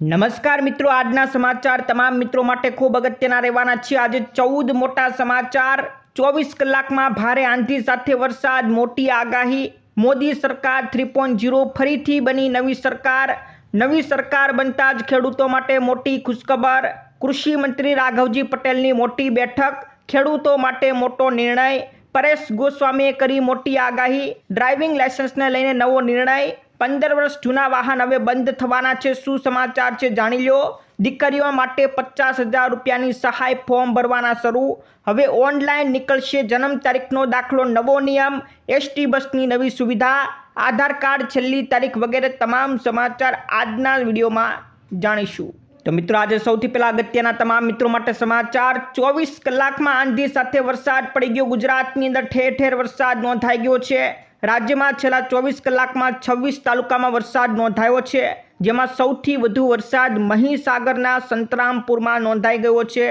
નમસ્કાર મિત્રો, આજના સમાચાર તમામ મિત્રો માટે ખૂબ અગત્યના રહેવાના છે. આજે ચૌદ મોટા સમાચાર. ચોવીસ કલાકમાં ભારે આંધી સાથે વરસાદ, મોટી આગાહી. મોદી સરકાર થ્રી પોઈન્ટ ફરીથી બની નવી સરકાર. નવી સરકાર બનતા જ ખેડૂતો માટે મોટી ખુશખબર. કૃષિ મંત્રી રાઘવજી પટેલની મોટી બેઠક. ખેડૂતો માટે મોટો નિર્ણય. પરેશ ગોસ્વામીએ કરી મોટી આગાહી. ડ્રાઇવિંગ લાયસન્સને લઈને નવો નિર્ણય. પંદર વર્ષ જૂના વાહન હવે બંધ થવાના છે. શું સમાચાર છે જાણી લો દીકરીઓ માટે પચાસ હજાર રૂપિયાની સહાય ફોર્મ ભરવાના શરૂ. હવે ઓનલાઈન નીકળશે જન્મ તારીખનો દાખલો, નવો નિયમ એસટી બસની નવી સુવિધા, આધાર કાર્ડ છેલ્લી તારીખ વગેરે તમામ સમાચાર આજના વિડીયોમાં જાણીશું. તો મિત્રો, આજે સૌથી પહેલા અગત્યના તમામ મિત્રો માટે સમાચાર. ચોવીસ કલાકમાં આંધી સાથે વરસાદ પડી ગયો. ગુજરાતની અંદર ઠેર ઠેર વરસાદ નોંધાઈ ગયો છે. રાજ્યમાં છેલ્લા ચોવીસ કલાકમાં છવ્વીસ તાલુકામાં વરસાદ નોંધાયો છે, જેમાં સૌથી વધુ વરસાદ મહીસાગરના સંતરામપુરમાં નોંધાઈ ગયો છે.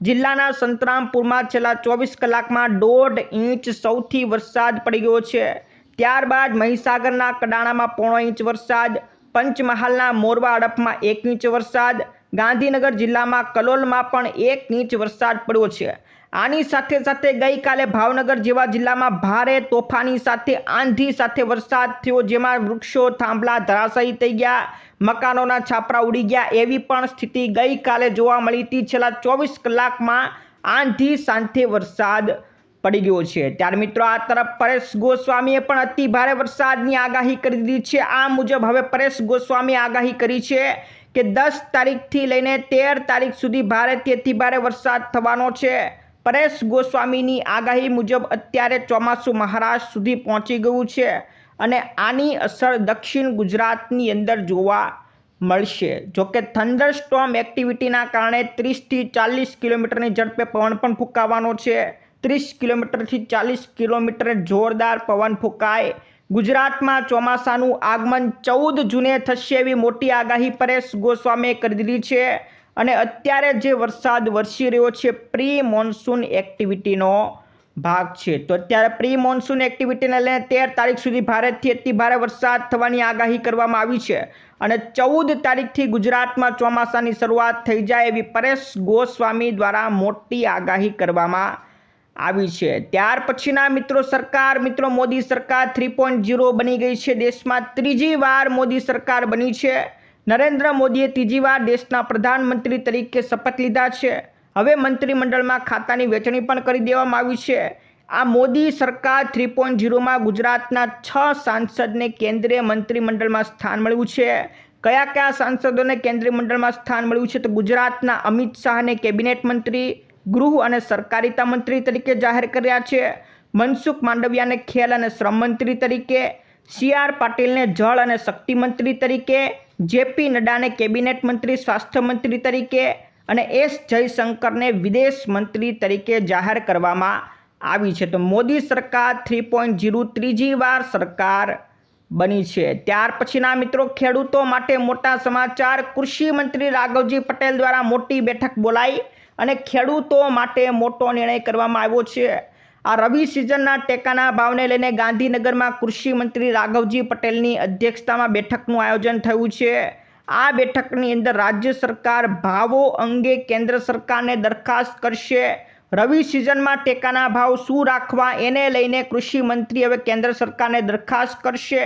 જિલ્લાના સંતરામપુરમાં છેલ્લા ચોવીસ કલાકમાં દોઢ ઇંચ સૌથી વરસાદ પડી ગયો છે. ત્યારબાદ મહીસાગરના કડાણામાં પોણો ઇંચ વરસાદ, પંચમહાલના મોરવા અડપમાં એક ઇંચ વરસાદ, ગાંધીનગર જિલ્લામાં કલોલમાં પણ એક ઇંચ વરસાદ પડ્યો છે. આની સાથે સાથે ગઈકાલે ભાવનગર જેવા જિલ્લામાં ભારે તોફાની સાથે આંધી સાથે વરસાદ થયો, જેમાં વૃક્ષો થાંભલા ધરાશાયી થઈ ગયા, મકાનોના છાપરા ઉડી ગયા એવી પણ સ્થિતિ ગઈકાલે જોવા મળી હતી. છેલ્લા ચોવીસ કલાકમાં આંધી સાથે વરસાદ પડી ગયો છે. ત્યારે મિત્રો, આ તરફ પરેશ ગોસ્વામીએ પણ અતિ ભારે વરસાદની આગાહી કરી દીધી છે. આ મુજબ હવે પરેશ ગોસ્વામીએ આગાહી કરી છે કે દસ તારીખથી લઈને તેર તારીખ સુધી ભારેથી અતિ ભારે વરસાદ થવાનો છે. પરેશ ગોસ્વામીની આગાહી મુજબ અત્યારે ચોમાસું મહારાષ્ટ્ર સુધી પહોંચી ગયું છે અને આની અસર દક્ષિણ ગુજરાતની અંદર જોવા મળશે. જોકે થંડર સ્ટોમ એક્ટિવિટીના કારણે ત્રીસથી ચાલીસ કિલોમીટરની ઝડપે પવન પણ ફૂંકાવાનો છે. ત્રીસ કિલોમીટરથી ચાલીસ કિલોમીટર જોરદાર પવન ફૂંકાય. ગુજરાતમાં ચોમાસાનું આગમન ચૌદ જૂને થશે એવી મોટી આગાહી પરેશ ગોસ્વામીએ કરી દીધી છે. અને અત્યારે જે વરસાદ વરસી રહ્યો છે પ્રી મોન્સૂન એક્ટિવિટીનો ભાગ છે. તો અત્યારે પ્રી મોન્સૂન એક્ટિવિટીને લઈને તેર તારીખ સુધી ભારેથી અતિ ભારે વરસાદ થવાની આગાહી કરવામાં આવી છે. અને ચૌદ તારીખથી ગુજરાતમાં ચોમાસાની શરૂઆત થઈ જાય એવી પરેશ ગોસ્વામી દ્વારા મોટી આગાહી કરવામાં આવી છે. ત્યાર પછીના મિત્રો સરકાર, મિત્રો મોદી સરકાર થ્રી પોઈન્ટ બની ગઈ છે. દેશમાં ત્રીજી વાર મોદી સરકાર બની છે. નરેન્દ્ર મોદીએ ત્રીજીવાર દેશના પ્રધાનમંત્રી તરીકે શપથ લીધા છે. હવે મંત્રીમંડળમાં ખાતાની વહેંચણી પણ કરી દેવામાં આવી છે. આ મોદી સરકાર થ્રી પોઈન્ટ ઝીરોમાં ગુજરાતના છ સાંસદને કેન્દ્રીય મંત્રીમંડળમાં સ્થાન મળ્યું છે. કયા કયા સાંસદોને કેન્દ્રીય મંડળમાં સ્થાન મળ્યું છે તો ગુજરાતના અમિત શાહને કેબિનેટ મંત્રી, ગૃહ અને સરકારિતા મંત્રી તરીકે જાહેર કર્યા છે. મનસુખ માંડવિયાને ખેલ અને શ્રમ મંત્રી તરીકે, સી આર પાટીલને જળ અને શક્તિ મંત્રી તરીકે જેપી નડ્ડાને કેબિનેટ મંત્રી, સ્વાસ્થ્ય મંત્રી તરીકે અને એસ જયશંકરને વિદેશ મંત્રી તરીકે જાહેર કરવામાં આવી છે. તો મોદી સરકાર થ્રી પોઈન્ટ ઝીરો ત્રીજી વાર સરકાર બની છે. ત્યાર પછીના મિત્રો, ખેડૂતો માટે મોટા સમાચાર. કૃષિ મંત્રી રાઘવજી પટેલ દ્વારા મોટી બેઠક બોલાઈ અને ખેડૂતો માટે મોટો નિર્ણય કરવામાં આવ્યો છે. આ રવિ સિઝનના ટેકાના ભાવને લઈને ગાંધીનગરમાં કૃષિ મંત્રી રાઘવજી પટેલની અધ્યક્ષતામાં બેઠકનું આયોજન થયું છે. આ બેઠકની અંદર રાજ્ય સરકાર ભાવો અંગે કેન્દ્ર સરકારને દરખાસ્ત કરશે. રવિ સિઝનમાં ટેકાના ભાવ શું રાખવા એને લઈને કૃષિ મંત્રી હવે કેન્દ્ર સરકારને દરખાસ્ત કરશે.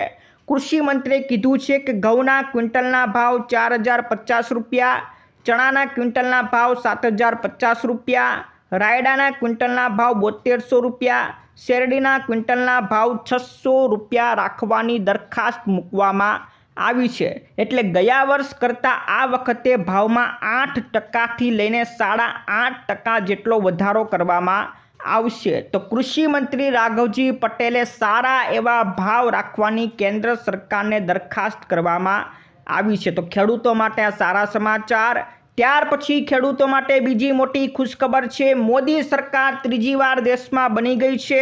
કૃષિ મંત્રીએ કીધું છે કે ઘઉંના ક્વિન્ટલના ભાવ ચાર હજાર પચાસ રૂપિયા, ચણાના ક્વિન્ટલના ભાવ સાત હજાર પચાસ રૂપિયા રાયડાના ક્વિન્ટલના ભાવ બોતેરસો રૂપિયા, શેરડીના ક્વિન્ટલના ભાવ છસો રૂપિયા રાખવાની દરખાસ્ત મૂકવામાં આવી છે. એટલે ગયા વર્ષ કરતાં આ વખતે ભાવમાં આઠ ટકાથી લઈને સાડા આઠ ટકા જેટલો વધારો કરવામાં આવશે. તો કૃષિ મંત્રી રાઘવજી પટેલે સારા એવા ભાવ રાખવાની કેન્દ્ર સરકારને દરખાસ્ત કરવામાં આવી છે. તો ખેડૂતો માટે આ સારા સમાચાર. ત્યાર પછી ખેડૂતો માટે બીજી મોટી ખુશખબર છે. મોદી સરકાર ત્રીજી વાર દેશમાં બની ગઈ છે.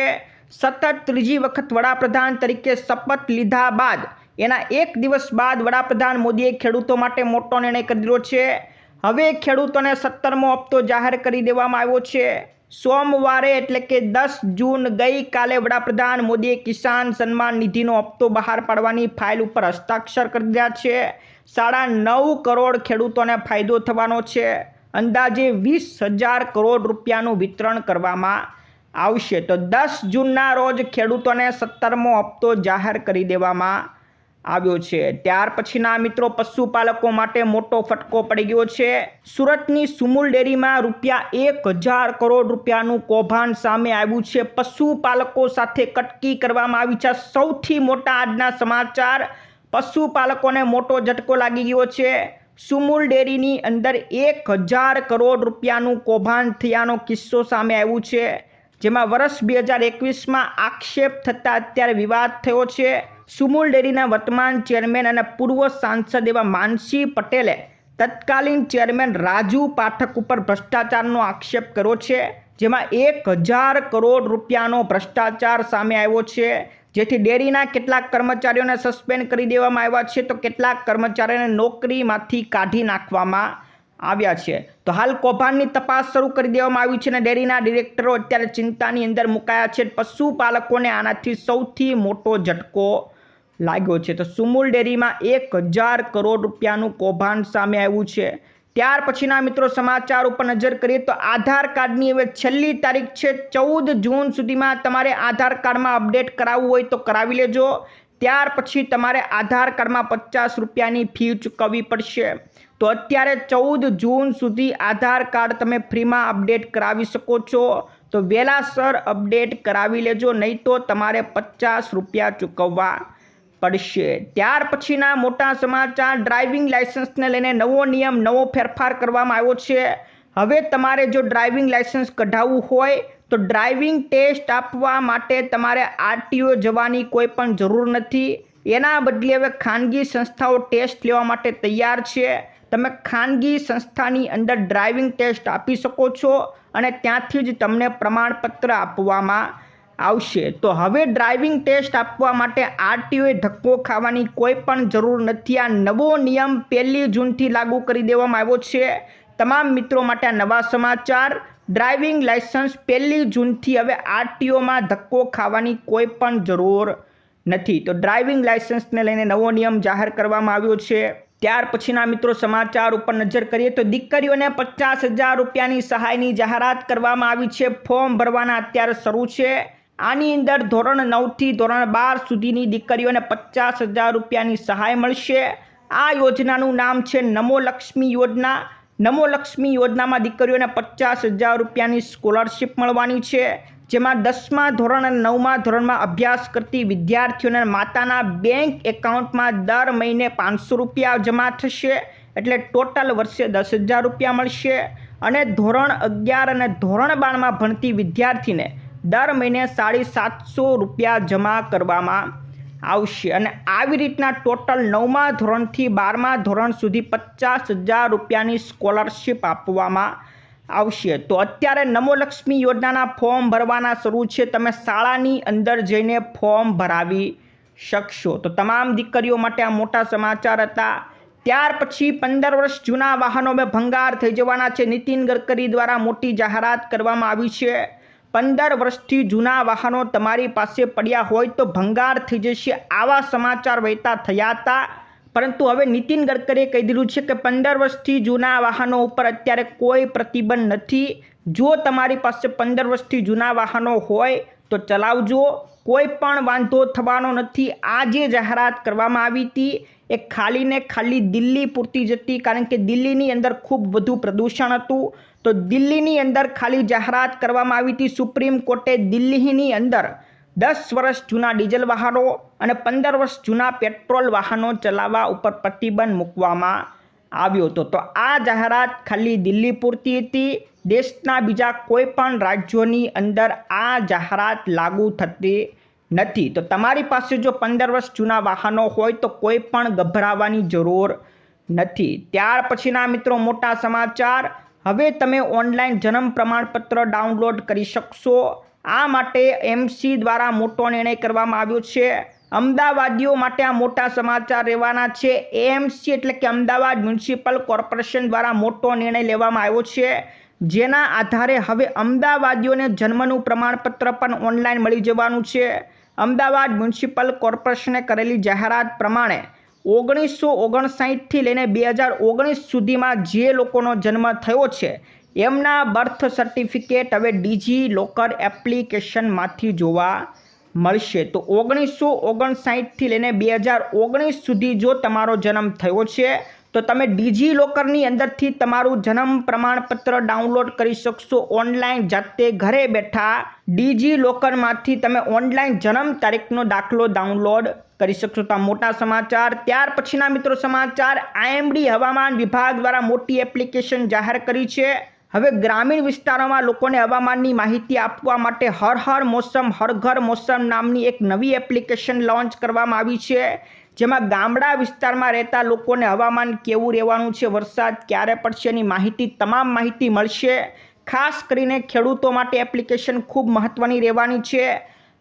સતત ત્રીજી વખત વડાપ્રધાન તરીકે શપથ લીધા બાદ, એના એક દિવસ બાદ વડાપ્રધાન મોદીએ ખેડૂતો માટે મોટો નિર્ણય કરી દીધો છે. હવે ખેડૂતોને સત્તરમો હપ્તો જાહેર કરી દેવામાં આવ્યો છે. સોમવારે એટલે કે દસ જૂન ગઈકાલે વડાપ્રધાન મોદીએ કિસાન સન્માન નિધિનો હપ્તો બહાર પાડવાની ફાઇલ ઉપર હસ્તાક્ષર કરી દીધા છે. સાડા નવ કરોડ ખેડૂતોને ફાયદો થવાનો છે. અંદાજે વીસ હજાર કરોડ રૂપિયાનું વિતરણ કરવામાં આવશે. તો દસ જૂનના રોજ ખેડૂતોને સત્તરમો હપ્તો જાહેર કરી દેવામાં આવ્યો છે. ત્યાર પછીના મિત્રો પશુપાલકો માટે મોટો ફટકો પડી ગયો છે. સુરતની સુમુલ ડેરીમાં રૂપિયા એક હજાર કરોડ રૂપિયાનું કૌભાંડ સામે આવ્યું છે. પશુપાલકો સાથે કટકી કરવામાં આવી છે. સૌથી મોટા આજના સમાચાર, પશુપાલકોને મોટો ઝટકો લાગી ગયો છે. સુમુલ ડેરીની અંદર એક હજાર કરોડ રૂપિયાનું કૌભાંડ થયાનો કિસ્સો સામે આવ્યું છે. જેમાં વર્ષ બે હજાર એકવીસમાં આક્ષેપ થતાં અત્યારે વિવાદ થયો છે. સુમુલ ડેરીના વર્તમાન ચેરમેન અને પૂર્વ સાંસદ એવા માનસી પટેલે તત્કાલીન ચેરમેન રાજુ પાઠક ઉપર ભ્રષ્ટાચારનો આક્ષેપ કર્યો છે, જેમાં એક હજાર કરોડ રૂપિયાનો ભ્રષ્ટાચાર સામે આવ્યો છે. જેથી ડેરીના કેટલાક કર્મચારીઓને સસ્પેન્ડ કરી દેવામાં આવ્યા છે, તો કેટલાક કર્મચારીઓને નોકરીમાંથી કાઢી નાખવામાં આવ્યા છે. તો હાલ કૌભાંડની તપાસ શરૂ કરી દેવામાં આવી છે અને ડેરીના ડિરેક્ટરો અત્યારે ચિંતાની અંદર મુકાયા છે. પશુપાલકોને આનાથી સૌથી મોટો ઝટકો લાગ્યો છે. તો સુમુલ ડેરીમાં એક હજાર કરોડ રૂપિયાનું કૌભાંડ સામે આવ્યું છે. ત્યાર પછીના મિત્રો સમાચાર ઉપર નજર કરીએ તો આધાર કાર્ડની હવે છેલ્લી તારીખ છે. ચૌદ જૂન સુધીમાં તમારે આધાર કાર્ડમાં અપડેટ કરાવવું હોય તો કરાવી લેજો. ત્યાર પછી તમારે આધાર કાર્ડમાં પચાસ રૂપિયાની ફી ચૂકવવી પડશે. તો અત્યારે ચૌદ જૂન સુધી આધાર કાર્ડ તમે ફ્રીમાં અપડેટ કરાવી શકો છો. તો વહેલાસર અપડેટ કરાવી લેજો, નહીં તો તમારે પચાસ રૂપિયા ચૂકવવા. પડશે. ત્યાર પછીના મોટા સમાચાર ડ્રાઇવિંગ લાઇસન્સને લઈને નવો નિયમ, નવો ફેરફાર કરવામાં આવ્યો છે. હવે તમારે જો ડ્રાઇવિંગ લાઇસન્સ કઢાવવું હોય, તો ડ્રાઇવિંગ ટેસ્ટ આપવા માટે તમારે આરટીઓ જવાની કોઈ પણ જરૂર નથી. એના બદલે હવે ખાનગી સંસ્થાઓ ટેસ્ટ લેવા માટે તૈયાર છે. તમે ખાનગી સંસ્થાની અંદર ડ્રાઇવિંગ ટેસ્ટ આપી શકો છો અને ત્યાંથી જ તમને પ્રમાણપત્ર આપવામાં આવશે. તો હવે ડ્રાઇવિંગ ટેસ્ટ આપવા માટે આરટીઓએ ધક્કો ખાવાની કોઈ પણ જરૂર નથી. આ નવો નિયમ પહેલી જૂનથી લાગુ કરી દેવામાં આવ્યો છે. તમામ મિત્રો માટે આ નવા સમાચાર. ડ્રાઇવિંગ લાઇસન્સ પહેલી જૂનથી હવે આરટીઓમાં ધક્કો ખાવાની કોઈ પણ જરૂર નથી. તો ડ્રાઇવિંગ લાઇસન્સને લઈને નવો નિયમ જાહેર કરવામાં આવ્યો છે. ત્યાર પછીના મિત્રો સમાચાર ઉપર નજર કરીએ તો દીકરીઓને પચાસ હજાર રૂપિયાની સહાયની જાહેરાત કરવામાં આવી છે. ફોર્મ ભરવાના અત્યારે શરૂ છે. આની અંદર ધોરણ નવથી ધોરણ બાર સુધીની દીકરીઓને પચાસ હજાર રૂપિયાની સહાય મળશે. આ યોજનાનું નામ છે નમો લક્ષ્મી યોજના. નમો લક્ષ્મી યોજનામાં દીકરીઓને પચાસ હજાર રૂપિયાની સ્કોલરશીપ મળવાની છે, જેમાં દસમા ધોરણ અને નવમા ધોરણમાં અભ્યાસ કરતી વિદ્યાર્થીઓને માતાના બેંક એકાઉન્ટમાં દર મહિને પાંચસો રૂપિયા જમા થશે, એટલે ટોટલ વર્ષે દસ હજાર રૂપિયા મળશે. અને ધોરણ અગિયાર અને ધોરણ બારમાં ભણતી વિદ્યાર્થીને દર મહિને સાડી સાતસો રૂપિયા જમા કરવામાં આવશે અને આવી રીતના ટોટલ નવમા ધોરણથી બારમા ધોરણ સુધી પચાસ હજાર રૂપિયાની સ્કોલરશીપ આપવામાં આવશે. તો અત્યારે નમોલક્ષ્મી યોજનાના ફોર્મ ભરવાના શરૂ છે. તમે શાળાની અંદર જઈને ફોર્મ ભરાવી શકશો. તો તમામ દીકરીઓ માટે આ મોટા સમાચાર હતા. ત્યાર પછી પંદર વર્ષ જૂના વાહનો હવે ભંગાર થઈ જવાના છે. નીતિન ગડકરી દ્વારા મોટી જાહેરાત કરવામાં આવી છે. પંદર વર્ષથી જૂના વાહનો તમારી પાસે પડ્યા હોય તો ભંગાર થઈ જશે. આવા સમાચાર વહેતા થયા હતા. પરંતુ હવે નીતિન ગડકરીએ કહી દીધું છે કે પંદર વર્ષથી જૂના વાહનો ઉપર અત્યારે કોઈ પ્રતિબંધ નથી. જો તમારી પાસે પંદર વર્ષથી જૂના વાહનો હોય તો ચલાવજો. કોઈ પણ વાંધો થવાનો નથી. આ જે જાહેરાત કરવામાં આવી હતી. એ ખાલી ને ખાલી દિલ્હી પૂરતી જતી કારણ કે દિલ્હીની અંદર ખૂબ વધુ પ્રદૂષણ હતું. તો દિલ્હીની અંદર ખાલી જાહેરાત કરવામાં આવી હતી. સુપ્રીમ કોર્ટે દિલ્હીની અંદર દસ વર્ષ જૂના ડીઝલ વાહનો અને પંદર વર્ષ જૂના પેટ્રોલ વાહનો ચલાવવા ઉપર પ્રતિબંધ મૂકવામાં આવ્યો હતો. તો આ જાહેરાત ખાલી દિલ્હી પૂરતી હતી. દેશના બીજા કોઈ પણ રાજ્યોની અંદર આ જાહેરાત લાગુ થતી નથી. તો તમારી પાસે જો પંદર વર્ષ જૂના વાહનો હોય તો કોઈ પણ ગભરાવાની જરૂર નથી. ત્યાર પછીના મિત્રો, મોટા સમાચાર. હવે તમે ઓનલાઈન જન્મ પ્રમાણપત્ર ડાઉનલોડ કરી શકશો. આ માટે એમસી દ્વારા મોટો નિર્ણય કરવામાં આવ્યો છે. અમદાવાદીઓ માટે આ મોટા સમાચાર રહેવાના છે. એએમસી એટલે કે અમદાવાદ મ્યુનિસિપલ કોર્પોરેશન દ્વારા મોટો નિર્ણય લેવામાં આવ્યો છે. જેના આધારે હવે અમદાવાદીઓને જન્મનું પ્રમાણપત્ર પણ ઓનલાઈન મળી જવાનું છે. અમદાવાદ મ્યુનિસિપલ કોર્પોરેશને કરેલી જાહેરાત પ્રમાણે ઓગણીસો ઓગણસાઠથી લઈને બે હજાર ઓગણીસ સુધીમાં જે લોકોનો જન્મ થયો છે, એમના બર્થ સર્ટિફિકેટ હવે ડીજી લોકર એપ્લિકેશનમાંથી જોવા મળશે. તો ઓગણીસો ઓગણસાઠથી લઈને બે હજાર ઓગણીસ સુધી જો તમારો જન્મ થયો છે તો તમે ડીજી લોકરની અંદરથી તમારું જન્મ પ્રમાણપત્ર ડાઉનલોડ કરી શકશો ઓનલાઈન જાતે ઘરે બેઠા. ડીજી લોકરમાંથી તમે ઓનલાઈન જન્મ તારીખનો દાખલો ડાઉનલોડ કરી શકશો. તો મોટા સમાચાર. ત્યાર પછીના મિત્રો સમાચાર. આઈએમડી હવામાન વિભાગ દ્વારા મોટી એપ્લિકેશન જાહેર કરી છે. હવે ગ્રામીણ વિસ્તારોમાં લોકોને હવામાનની માહિતી આપવા માટે હર હર મોસમ, હર ઘર મોસમ નામની એક નવી એપ્લિકેશન લોન્ચ કરવામાં આવી છે. જેમાં ગામડા વિસ્તારમાં રહેતા લોકોને હવામાન કેવું રહેવાનું છે, વરસાદ ક્યારે પડશે એની માહિતી, તમામ માહિતી મળશે. ખાસ કરીને ખેડૂતો માટે એપ્લિકેશન ખૂબ મહત્ત્વની રહેવાની છે.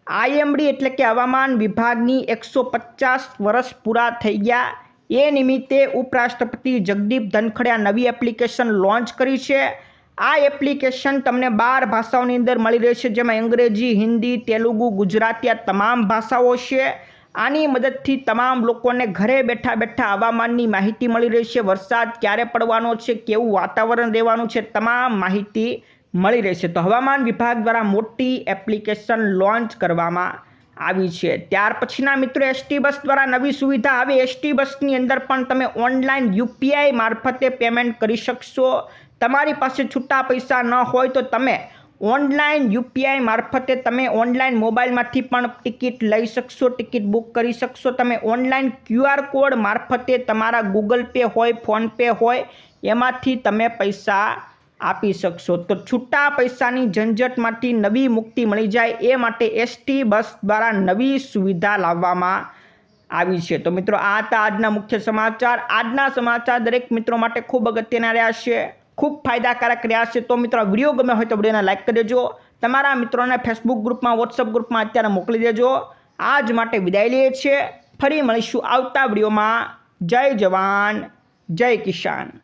આઈએમડી એટલે કે હવામાન વિભાગની એકસો પચાસ વર્ષ પૂરા થઈ ગયા. એ નિમિત્તે ઉપરાષ્ટ્રપતિ જગદીપ ધનખડે નવી એપ્લિકેશન લોન્ચ કરી છે. આ એપ્લિકેશન તમને બાર ભાષાઓની અંદર મળી રહેશે, જેમાં અંગ્રેજી, હિન્દી, તેલુગુ, ગુજરાતી આ તમામ ભાષાઓ છે. આની મદદથી તમામ લોકોને ઘરે બેઠા બેઠા હવામાનની માહિતી મળી રહેશે. વરસાદ ક્યારે પડવાનો છે, કેવું વાતાવરણ રહેવાનું છે, તમામ માહિતી મળી રહેશે. તો હવામાન વિભાગ દ્વારા મોટી એપ્લિકેશન લોન્ચ કરવામાં આવી છે. ત્યાર પછીના મિત્રો, એસટી બસ દ્વારા નવી સુવિધા આવે. એસટી બસની અંદર પણ તમે ઓનલાઈન યુપીઆઈ મારફતે પેમેન્ટ કરી શકશો. તમારી પાસે છૂટા પૈસા ન હોય તો તમે ઓનલાઈન યુપીઆઈ મારફતે તમે ઓનલાઈન મોબાઈલમાંથી પણ ટિકિટ લઈ શકશો, ટિકિટ બુક કરી શકશો. તમે ઓનલાઈન ક્યુઆર કોડ મારફતે તમારા ગૂગલ પે હોય, ફોનપે હોય, એમાંથી તમે પૈસા આપી શકશો. તો છૂટા પૈસાની ઝંઝટમાંથી નવી મુક્તિ મળી જાય એ માટે એસટી બસ દ્વારા નવી સુવિધા લાવવામાં આવી છે. તો મિત્રો, આ હતા આજના મુખ્ય સમાચાર. આજના સમાચાર દરેક મિત્રો માટે ખૂબ અગત્યના રહ્યા છે. ખૂબ ફાયદાકારક રહ્યા છે. તો મિત્રો વીડિયો ગમે હોય તો વિડીયોને લાઇક કરી દેજો. તમારા મિત્રોને ફેસબુક ગ્રુપમાં વોટ્સઅપ ગ્રુપમાં અત્યારે મોકલી દેજો. આજ માટે વિદાય લઈએ છીએ. ફરી મળીશું આવતા વિડીયોમાં. જય જવાન, જય કિસાન.